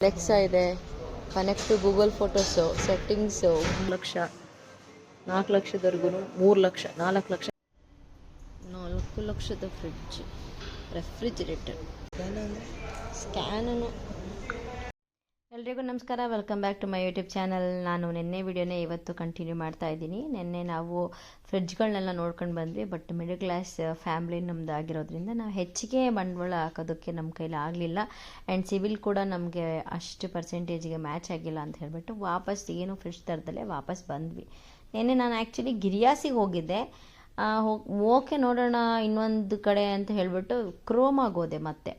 Alexa ಇದೆ. Connect Google photos settings ಒಂದು ಲಕ್ಷ, ನಾಲ್ಕು ಲಕ್ಷದವರೆಗೂ ಮೂರು ಲಕ್ಷ, ನಾಲ್ಕು ಲಕ್ಷ. ನಾಲ್ಕು ಲಕ್ಷದ ಫ್ರಿಡ್ಜ್ ರೆಫ್ರಿಜಿರೇಟರ್ ಸ್ಕ್ಯಾನನು ಎಲ್ರಿಗೂ ನಮಸ್ಕಾರ. Welcome back to my YouTube channel ನಾನು ನಿನ್ನೆ ವಿಡಿಯೋನೇ ಇವತ್ತು ಕಂಟಿನ್ಯೂ ಮಾಡ್ತಾ ಇದ್ದೀನಿ. ನಿನ್ನೆ ನಾವು ಫ್ರಿಡ್ಜ್ಗಳನ್ನೆಲ್ಲ ನೋಡ್ಕೊಂಡು ಬಂದ್ವಿ ಬಟ್ ಮಿಡಲ್ ಕ್ಲಾಸ್ ಫ್ಯಾಮ್ಲಿ ನಮ್ದು ಆಗಿರೋದ್ರಿಂದ ನಾವು ಹೆಚ್ಚಿಗೆ ಬಂಡವಾಳ ಹಾಕೋದಕ್ಕೆ ನಮ್ಮ ಕೈಲಿ ಆಗಲಿಲ್ಲ. ಆ್ಯಂಡ್ ಸಿವಿಲ್ ಕೂಡ ನಮಗೆ ಅಷ್ಟು ಪರ್ಸೆಂಟೇಜ್ಗೆ ಮ್ಯಾಚ್ ಆಗಿಲ್ಲ ಅಂತ ಹೇಳಿಬಿಟ್ಟು ವಾಪಸ್ ಏನು ಫ್ರಿಡ್ಜ್ ತರದಲ್ಲೇ ವಾಪಸ್ ಬಂದ್ವಿ. ನಿನ್ನೆ ನಾನು ಆ್ಯಕ್ಚುಲಿ ಗಿರಿಯಾಸಿಗೆ ಹೋಗಿದ್ದೆ. ಹೋಗಿ, ಓಕೆ ನೋಡೋಣ ಇನ್ನೊಂದು ಕಡೆ ಅಂತ ಹೇಳಿಬಿಟ್ಟು ಕ್ರೋಮ್ ಆಗೋದೆ ಮತ್ತೆ.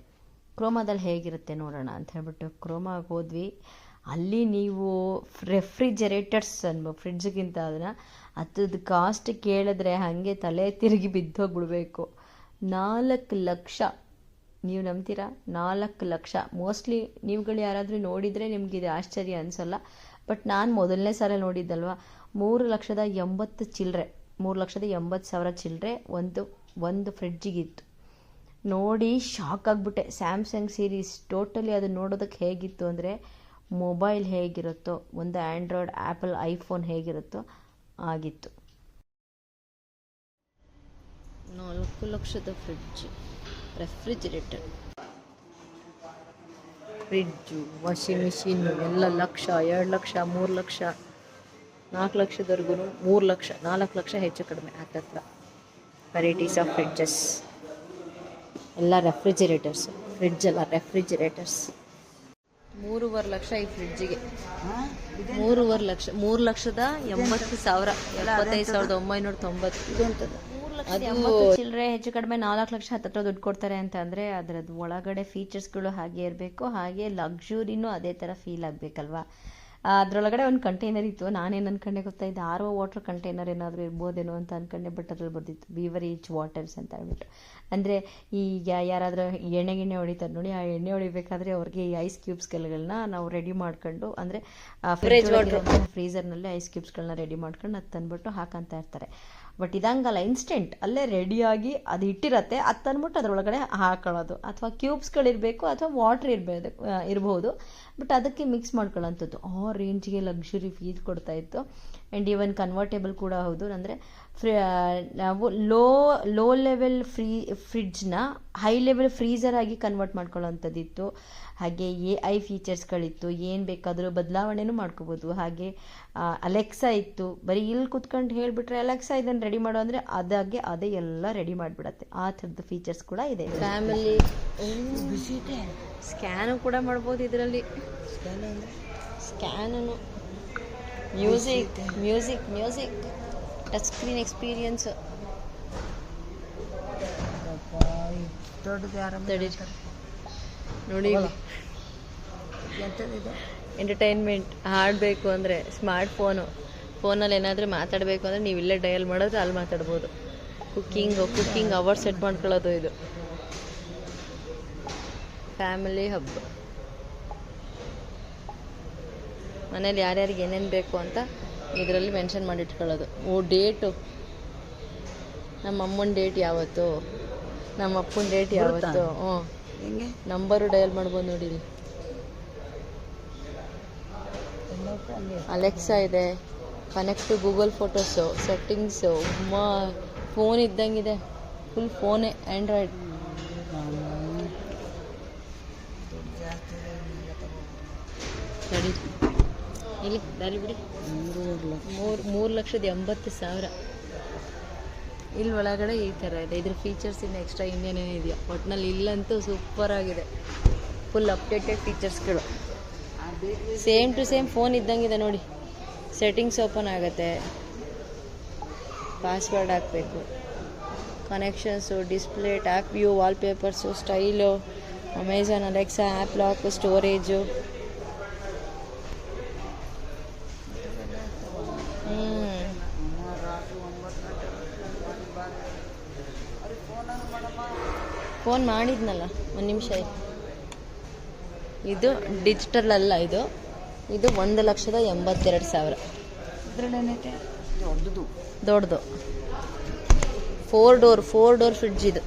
ಕ್ರೋಮಾದಲ್ಲಿ ಹೇಗಿರುತ್ತೆ ನೋಡೋಣ ಅಂತ ಹೇಳ್ಬಿಟ್ಟು ಕ್ರೋಮಾಗೆ ಹೋದ್ವಿ. ಅಲ್ಲಿ ನೀವು ರೆಫ್ರಿಜರೇಟರ್ಸ್ ಅನ್ಬ ಫ್ರಿಡ್ಜ್ಗಿಂತ ಅದನ್ನು ಅದ್ರದ್ದು ಕಾಸ್ಟ್ ಕೇಳಿದ್ರೆ ಹಾಗೆ ತಲೆ ತಿರುಗಿ ಬಿದ್ದೋಗ್ಬಿಡ್ಬೇಕು. ನಾಲ್ಕು ಲಕ್ಷ. ನೀವು ನಂಬ್ತೀರಾ? ನಾಲ್ಕು ಲಕ್ಷ. ಮೋಸ್ಟ್ಲಿ ನೀವುಗಳು ಯಾರಾದರೂ ನೋಡಿದರೆ ಇದು ಆಶ್ಚರ್ಯ ಅನಿಸಲ್ಲ. ಬಟ್ ನಾನು ಮೊದಲನೇ ಸಲ ನೋಡಿದ್ದಲ್ವ? ಮೂರು ಲಕ್ಷದ ಎಂಬತ್ತು ಚಿಲ್ಲರೆ ಮೂರು ಲಕ್ಷದ ಎಂಬತ್ತು ಸಾವಿರ ಚಿಲ್ಲರೆ ಒಂದು ಒಂದು ಫ್ರಿಡ್ಜಿಗಿತ್ತು. ನೋಡಿ ಶಾಕ್ ಆಗಿಬಿಟ್ಟೆ. ಸ್ಯಾಮ್ಸಂಗ್ ಸೀರೀಸ್ ಟೋಟಲಿ ಅದು ನೋಡೋದಕ್ಕೆ ಹೇಗಿತ್ತು ಅಂದರೆ ಮೊಬೈಲ್ ಹೇಗಿರುತ್ತೋ ಒಂದು ಆ್ಯಂಡ್ರಾಯ್ಡ್ ಆ್ಯಪಲ್ ಐಫೋನ್ ಹೇಗಿರುತ್ತೋ ಆಗಿತ್ತು. ನಾಲ್ಕು ಲಕ್ಷದ fridge refrigerator fridge washing machine ಎಲ್ಲ ಲಕ್ಷ ಎರಡು ಲಕ್ಷ ಮೂರು ಲಕ್ಷ ನಾಲ್ಕು ಲಕ್ಷದವರೆಗೂ ಮೂರು ಲಕ್ಷ ನಾಲ್ಕು ಲಕ್ಷ ಹೆಚ್ಚು ಕಡಿಮೆ ಹತ್ತತ್ರ ವೆರೈಟೀಸ್ ಆಫ್ ಫ್ರಿಡ್ಜಸ್ ಎಲ್ಲ ರೆಫ್ರಿಜಿರೇಟರ್ಸ್ ಫ್ರಿಡ್ಜ್ ಎಲ್ಲ ರೆಫ್ರಿಜಿರೇಟರ್ಸ್ ಮೂರುವರೆ ಲಕ್ಷ ಈ ಫ್ರಿಡ್ಜ್ಗೆ ಮೂರುವರೆ ಲಕ್ಷ ಮೂರು ಲಕ್ಷದ ಎಂಬತ್ತು ಸಾವಿರ ಎಪ್ಪತ್ತೈದು ಸಾವಿರದ ಒಂಬೈನೂರ ತೊಂಬತ್ತು. ಅದು ಚಿಲ್ಲರೆ ಹೆಚ್ಚು ಕಡಿಮೆ ನಾಲ್ಕು ಲಕ್ಷ ಹತ್ತತ್ರ ದುಡ್ಡು ಕೊಡ್ತಾರೆ ಅಂತ ಅಂದರೆ ಅದರದ್ದು ಒಳಗಡೆ ಫೀಚರ್ಸ್ಗಳು ಹಾಗೆ ಇರಬೇಕು ಹಾಗೆ ಲಕ್ಸುರಿನೂ ಅದೇ ಥರ ಫೀಲ್ ಆಗಬೇಕಲ್ವಾ? ಅದರೊಳಗಡೆ ಒಂದು ಕಂಟೈನರ್ ಇತ್ತು. ನಾನೇನು ಅನ್ಕೊಂಡೆ ಗೊತ್ತಾ? ಇದು ಆರ್ ಒ ವಾಟರ್ ಕಂಟೈನರ್ ಏನಾದರೂ ಇರ್ಬೋದೇನೋ ಅಂತ ಅನ್ಕೊಂಡೆ ಬಟ್ ಅದ್ರಲ್ಲಿ ಬರ್ದಿತ್ತು. ಬೀವರೇಜ್ ವಾಟರ್ಸ್ ಅಂತ ಹೇಳ್ಬಿಟ್ಟು. ಅಂದರೆ ಈಗ ಯಾರಾದರೂ ಎಣ್ಣೆ ಗಿಣ್ಣೆ ಹೊಡಿತಾರೆ ನೋಡಿ ಆ ಎಣ್ಣೆ ಹೊಡಿಬೇಕಾದ್ರೆ ಅವ್ರಿಗೆ ಈ ಐಸ್ ಕ್ಯೂಬ್ಸ್ಗಳನ್ನ ನಾವು ರೆಡಿ ಮಾಡ್ಕೊಂಡು ಅಂದರೆ ಫ್ರಿಜ್ ಫ್ರೀಸರ್ನಲ್ಲಿ ಐಸ್ ಕ್ಯೂಬ್ಸ್ಗಳನ್ನ ರೆಡಿ ಮಾಡ್ಕೊಂಡು ಅದು ತಂದ್ಬಿಟ್ಟು ಹಾಕಂತ ಇರ್ತಾರೆ. ಬಟ್ ಇದಂಗಲ್ಲ ಇನ್ಸ್ಟೆಂಟ್ ಅಲ್ಲೇ ರೆಡಿಯಾಗಿ ಅದು ಇಟ್ಟಿರತ್ತೆ ಅದು ತಂದ್ಬಿಟ್ಟು ಅದರೊಳಗಡೆ ಹಾಕೊಳ್ಳೋದು. ಅಥವಾ ಕ್ಯೂಬ್ಸ್ಗಳಿರಬೇಕು ಅಥವಾ ವಾಟ್ರ್ ಇರಬೇಕು ಇರ್ಬೋದು. ಬಟ್ ಅದಕ್ಕೆ ಮಿಕ್ಸ್ ಮಾಡ್ಕೊಳ್ಳೋಂಥದ್ದು. ಆ ರೇಂಜ್ಗೆ ಲಕ್ಸುರಿ ಫೀಲ್ ಕೊಡ್ತಾ ಇತ್ತು. ಆ್ಯಂಡ್ ಈವನ್ ಕನ್ವರ್ಟೇಬಲ್ ಕೂಡ ಹೌದು. ಅಂದರೆ ಫ್ರಿ ನಾವು ಲೋ ಲೋ ಲೆವೆಲ್ ಫ್ರೀ ಫ್ರಿಡ್ಜ್ನ ಹೈ ಲೆವೆಲ್ ಫ್ರೀಸರ್ ಆಗಿ ಕನ್ವರ್ಟ್ ಮಾಡ್ಕೊಳ್ಳೋವಂಥದ್ದಿತ್ತು. ಹಾಗೆ ಎ ಐ ಫೀಚರ್ಸ್ಗಳಿತ್ತು ಏನು ಬೇಕಾದರೂ ಬದಲಾವಣೆನೂ ಮಾಡ್ಕೋಬೋದು. ಹಾಗೆ ಅಲೆಕ್ಸಾ ಇತ್ತು. ಬರೀ ಇಲ್ಲಿ ಕುತ್ಕೊಂಡು ಹೇಳಿಬಿಟ್ರೆ ಅಲೆಕ್ಸಾ ಇದನ್ನು ರೆಡಿ ಮಾಡೋ ಅಂದರೆ ಅದಾಗೆ ಅದೇ ಎಲ್ಲ ರೆಡಿ ಮಾಡಿಬಿಡತ್ತೆ. ಆ ಥರದ್ದು ಫೀಚರ್ಸ್ ಕೂಡ ಇದೆ. ಫ್ಯಾಮಿಲಿ ಸ್ಕ್ಯಾನು ಕೂಡ ಮಾಡ್ಬೋದು ಇದರಲ್ಲಿ. Scan music music music touch screen experience ನೋಡಿ. ಎಂಟರ್ಟೈನ್ಮೆಂಟ್ ಹಾಡಬೇಕು ಅಂದರೆ ಸ್ಮಾರ್ಟ್ ಫೋನು ಫೋನಲ್ಲಿ ಏನಾದರೂ ಮಾತಾಡಬೇಕು ಅಂದರೆ ನೀವು ಇಲ್ಲೇ ಡಯಲ್ ಮಾಡಿದ್ರೆ ಅಲ್ಲಿ ಮಾತಾಡ್ಬೋದು. ಕುಕ್ಕಿಂಗ್ ಕುಕ್ಕಿಂಗ್ ಅವರ್ ಸೆಟ್ ಮಾಡ್ಕೊಳ್ಳೋದು ಇದು. ಫ್ಯಾಮಿಲಿ ಹಬ್ ಮನೇಲಿ ಯಾರ್ಯಾರಿಗೆ ಏನೇನು ಬೇಕು ಅಂತ ಇದರಲ್ಲಿ ಮೆನ್ಷನ್ ಮಾಡಿ ಇಟ್ಕೊಳ್ಳೋದು ಓ ಡೇಟು ನಮ್ಮ ಅಮ್ಮನ ಡೇಟ್ ಯಾವತ್ತು? ನಮ್ಮ ಅಪ್ಪನ ಡೇಟ್ ಯಾವತ್ತು? ಹ್ಞೂ. ನಂಬರು ಡಯಲ್ ಮಾಡ್ಬೋದು ನೋಡಿ ಇಲ್ಲಿ ಅಲೆಕ್ಸಾ ಇದೆ. Connect to Google photos settings ಮಾ ಫೋನ್ ಇದ್ದಂಗಿದೆ. ಫುಲ್ ಫೋನೇ ಆ್ಯಂಡ್ರಾಯ್ಡ್ ತಡಿ ಇಲ್ಲಿ, ದಾರಿ ಬಿಡಿ. ಮೂರು ಮೂರು ಲಕ್ಷದ ಎಂಬತ್ತು ಸಾವಿರ. ಇಲ್ಲಿ ಒಳಗಡೆ ಈ ಥರ ಇದೆ. ಇದ್ರ ಫೀಚರ್ಸ್ ಇನ್ನು ಎಕ್ಸ್ಟ್ರಾ ಇನ್ನೇನೇನು ಇದೆಯಾ? ಒಟ್ನಲ್ಲಿ ಇಲ್ಲಂತೂ ಸೂಪರ್ ಆಗಿದೆ. ಫುಲ್ ಅಪ್ಡೇಟೆಡ್ ಫೀಚರ್ಸ್ಗಳು ಸೇಮ್ ಟು ಸೇಮ್ ಫೋನ್ ಇದ್ದಂಗಿದೆ ನೋಡಿ. ಸೆಟ್ಟಿಂಗ್ಸ್ ಓಪನ್ ಆಗುತ್ತೆ. ಪಾಸ್ವರ್ಡ್ ಹಾಕಬೇಕು. Connections display tap view wallpapers style Amazon Alexa app lock storage phone ಮಾಡಿದ್ನಲ್ಲ ಒಂದು ನಿಮಿಷ ಇದು ಡಿಜಿಟಲ್ ಅಲ್ಲ ಇದು. ಇದು ಒಂದು ಲಕ್ಷದ ಎಂಬತ್ತೆರಡು ಸಾವಿರ. ದೊಡ್ಡದು. ದೊಡ್ಡದು. Four door four door fridge ಇದು.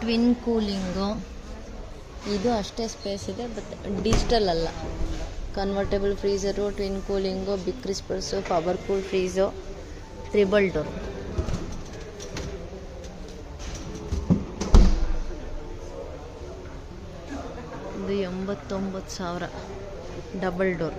ಟ್ವಿನ್ ಕೂಲಿಂಗು ಇದು ಅಷ್ಟೇ ಸ್ಪೇಸ್ ಇದೆ ಬಟ್ ಡಿಜಿಟಲ್ ಅಲ್ಲ. Convertible freezer twin cooling big crispers power cool freeze triple door ಇದು ಎಂಬತ್ತೊಂಬತ್ತು ಸಾವಿರ. Double door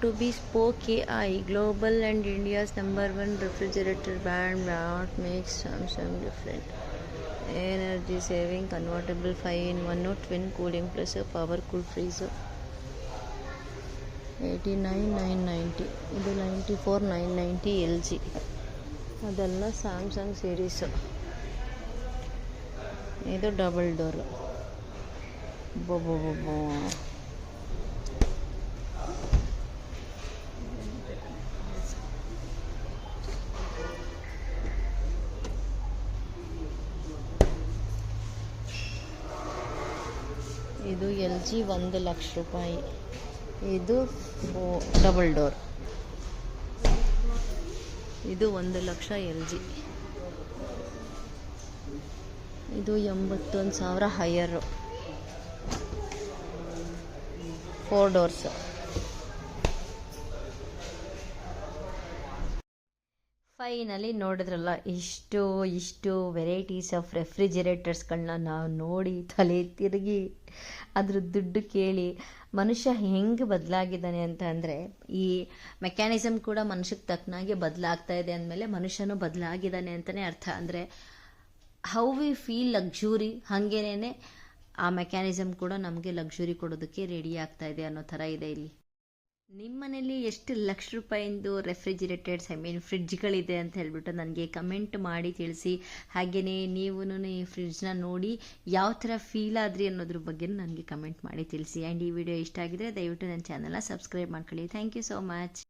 to bespoke A I global and India's number one refrigerator brand not makes Samsung different energy saving convertible five in one twin cooling plus power cool freeze eighty nine nine ninety ಇದು ninety four nine ninety L G ಅದೆಲ್ಲ Samsung series ಇದು double door ಬೊಬ್ಬೊ ಇದು L G ಒಂದು ಲಕ್ಷ ರೂಪಾಯಿ. ಇದು double door. ಇದು ಒಂದು ಲಕ್ಷ ಎಲ್ ಜಿ. ಇದು ಎಂಬತ್ತೊಂದು ಸಾವಿರ ಹೈಯರು. ಫೋರ್ ಡೋರ್ಸ್ ಫೈನಲಿ ನೋಡಿದ್ರಲ್ಲ, ಇಷ್ಟು ಇಷ್ಟು ವೆರೈಟೀಸ್ ಆಫ್ ರೆಫ್ರಿಜಿರೇಟರ್ಸ್ಗಳನ್ನ ನಾವು ನೋಡಿ ತಲೆ ತಿರುಗಿ, ಅದ್ರ ದುಡ್ಡು ಕೇಳಿ ಮನುಷ್ಯ ಹೆಂಗೆ ಬದಲಾಗಿದ್ದಾನೆ ಅಂತ ಅಂದರೆ, ಈ ಮೆಕ್ಯಾನಿಸಮ್ ಕೂಡ ಮನುಷ್ಯಕ್ಕೆ ತಕ್ಕನಾಗಿ ಬದಲಾಗ್ತಾ ಇದೆ ಅಂದಮೇಲೆ ಮನುಷ್ಯನೂ ಬದಲಾಗಿದ್ದಾನೆ ಅಂತಲೇ ಅರ್ಥ. ಅಂದರೆ ಹೌ ವಿ ಫೀಲ್ ಲಕ್ಸುರಿ ಹಾಗೇನೇ ಆ ಮೆಕ್ಯಾನಿಸಮ್ ಕೂಡ ನಮಗೆ ಲಕ್ಸುರಿ ಕೊಡೋದಕ್ಕೆ ರೆಡಿ ಆಗ್ತಾ ಇದೆ ಅನ್ನೋ ಥರ ಇದೆ ಇಲ್ಲಿ. ನಿಮ್ಮ ಮನೇಲಿ ಎಷ್ಟು ಲಕ್ಷ ರೂಪಾಯಿಂದು ರೆಫ್ರಿಜಿರೇಟರ್ಸ್ ಐ ಮೀನ್ ಫ್ರಿಡ್ಜ್ಗಳಿದೆ ಅಂತ ಹೇಳಿಬಿಟ್ಟು ನನಗೆ ಕಮೆಂಟ್ ಮಾಡಿ ತಿಳಿಸಿ. ಹಾಗೆಯೇ ನೀವು ಈ ಫ್ರಿಡ್ಜ್ನ ನೋಡಿ ಯಾವ ಥರ ಫೀಲ್ ಆದ್ರಿ ಅನ್ನೋದ್ರ ಬಗ್ಗೆ ನನಗೆ ಕಮೆಂಟ್ ಮಾಡಿ ತಿಳಿಸಿ. ಆ್ಯಂಡ್ ಈ ವಿಡಿಯೋ ಇಷ್ಟ ಆಗಿದ್ರೆ ದಯವಿಟ್ಟು ನನ್ನ ಚಾನಲ್ನ ಸಬ್ಸ್ಕ್ರೈಬ್ ಮಾಡ್ಕೊಳ್ಳಿ. Thank you so much